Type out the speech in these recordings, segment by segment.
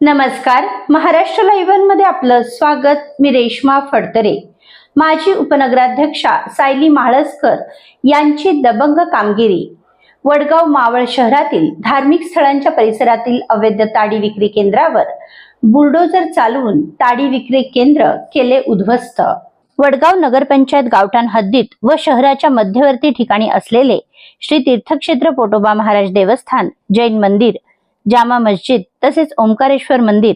नमस्कार. महाराष्ट्र लाईव्हमध्ये आपलं स्वागत. मी रेश्मा फडतरे. माजी उपनगराध्यक्षा सायली म्हाळसकर यांची दबंग कामगिरी. वडगाव मावळ शहरातील धार्मिक स्थळांच्या परिसरातील अवैध ताडी विक्री केंद्रावर बुलडोजर चालवून ताडी विक्री केंद्र केले उद्ध्वस्त. वडगाव नगरपंचायत गावठाण हद्दीत व शहराच्या मध्यवर्ती ठिकाणी असलेले श्री तीर्थक्षेत्र पोटोबा महाराज देवस्थान जैन मंदिर जामा मस्जिद तसेच ओंकारेश्वर मंदिर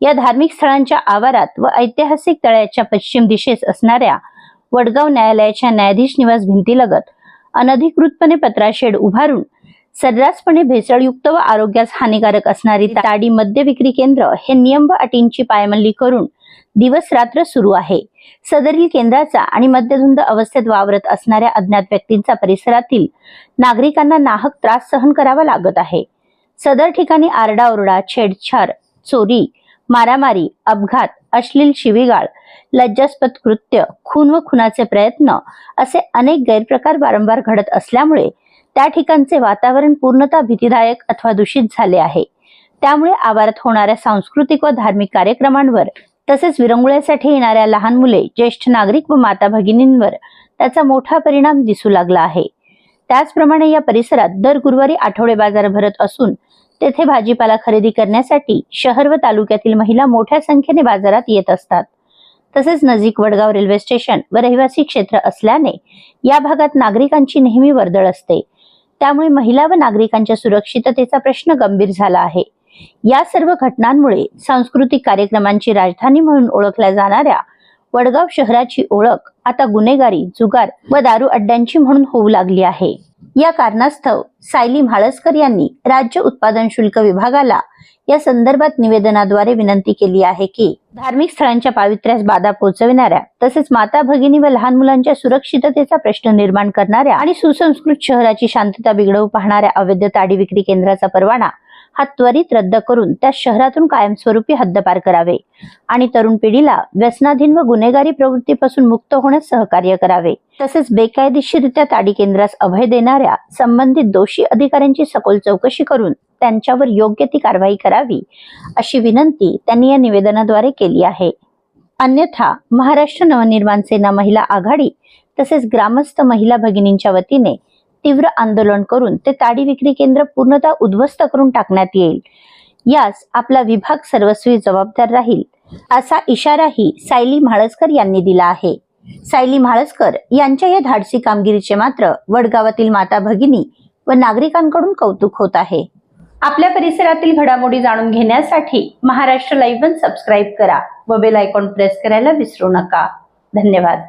या धार्मिक स्थळांच्या आवारात व ऐतिहासिक तळ्याच्या पश्चिम दिशेस असणाऱ्या वडगाव न्यायालयाच्या न्यायाधीश निवास भिंतीलगत अनधिकृतपणे पत्राशेड उभारून सर्रासपणे भेसळयुक्त व आरोग्यास हानिकारक असणारी ताडी मद्य विक्री केंद्र हे नियम व अटींची पायमल्ली करून दिवस रात्र सुरू आहे. सदरील केंद्राचा आणि मद्यधुंद अवस्थेत वावरत असणाऱ्या अज्ञात व्यक्तींचा परिसरातील नागरिकांना नाहक त्रास सहन करावा लागत आहे. सदर ठिकाणी आरडाओरडा छेडछाड चोरी मारामारी अपघात अश्लील शिवीगाळ लज्जास्पद कृत्य खून व खुनाचे प्रयत्न असे अनेक गैरप्रकार वारंवार घडत असल्यामुळे त्या ठिकाणचे वातावरण पूर्णतः भीतीदायक अथवा दूषित झाले आहे. त्यामुळे आवारात होणाऱ्या सांस्कृतिक व धार्मिक कार्यक्रमांवर तसेच विरंगुळ्यासाठी येणाऱ्या लहान मुले ज्येष्ठ नागरिक व माता भगिनींवर त्याचा मोठा परिणाम दिसू लागला आहे. त्याचप्रमाणे या परिसरात दर गुरुवारी आठवडे बाजार भरत असून तेथे भाजीपाला खरेदी करण्यासाठी शहर व तालुक्यातील महिला मोठ्या संख्येने बाजारात येत असतात. तसेच नजीक वडगाव रेल्वे स्टेशन व रहिवासी क्षेत्र असल्याने या भागात नागरिकांची नेहमी वर्दळ असते. त्यामुळे महिला व नागरिकांच्या सुरक्षिततेचा प्रश्न गंभीर झाला आहे. या सर्व घटनांमुळे सांस्कृतिक कार्यक्रमांची राजधानी म्हणून ओळखल्या जाणाऱ्या वडगाव शहराची ओळख आता गुन्हेगारी जुगार व दारू अड्ड्यांची म्हणून होऊ लागली आहे. या कारणास्तव सायली म्हाळसकर यांनी राज्य उत्पादन शुल्क विभागाला या संदर्भात निवेदनाद्वारे विनंती केली आहे की धार्मिक स्थळांच्या पावित्र्यास बाधा पोहोचविणाऱ्या तसेच माता भगिनी व लहान मुलांच्या सुरक्षिततेचा प्रश्न निर्माण करणाऱ्या आणि सुसंस्कृत शहराची शांतता बिघडवू पाहणाऱ्या अवैध ताडी विक्री केंद्राचा परवाना हा त्वरित रद्द करून त्या शहरातून कायमस्वरूपी हद्दपार करावे आणि तरुण पिढीला व्यसनाधीन व गुन्हेगारी प्रवृत्तीपासून मुक्त होण्यास सहकार्य करावे. तसेच बेकायदेशीरित्या ताडी केंद्रास अभय देणाऱ्या संबंधित दोषी अधिकाऱ्यांची सखोल चौकशी करून त्यांच्यावर योग्य ती कारवाई करावी अशी विनंती त्यांनी या निवेदनाद्वारे केली आहे. अन्यथा महाराष्ट्र नवनिर्माण सेना महिला आघाडी तसेच ग्रामस्थ महिला भगिनींच्या वतीने तीव्र आंदोलन करून ते ताडी विक्री केंद्र पूर्णतः उद्ध्वस्त करून टाकण्यात येईल. यास आपला विभाग सर्वस्वी जबाबदार राहील असा इशाराही सायली म्हाळसकर यांनी दिला आहे. सायली म्हाळसकर यांच्या या धाडसी कामगिरीचे मात्र वडगावातील माता भगिनी व नागरिकांकडून कौतुक होत आहे. आपल्या परिसरातील घडामोडी जाणून घेण्यासाठी महाराष्ट्र लाईव्ह सबस्क्राईब करा व बेल आयकॉन प्रेस करायला विसरू नका. धन्यवाद.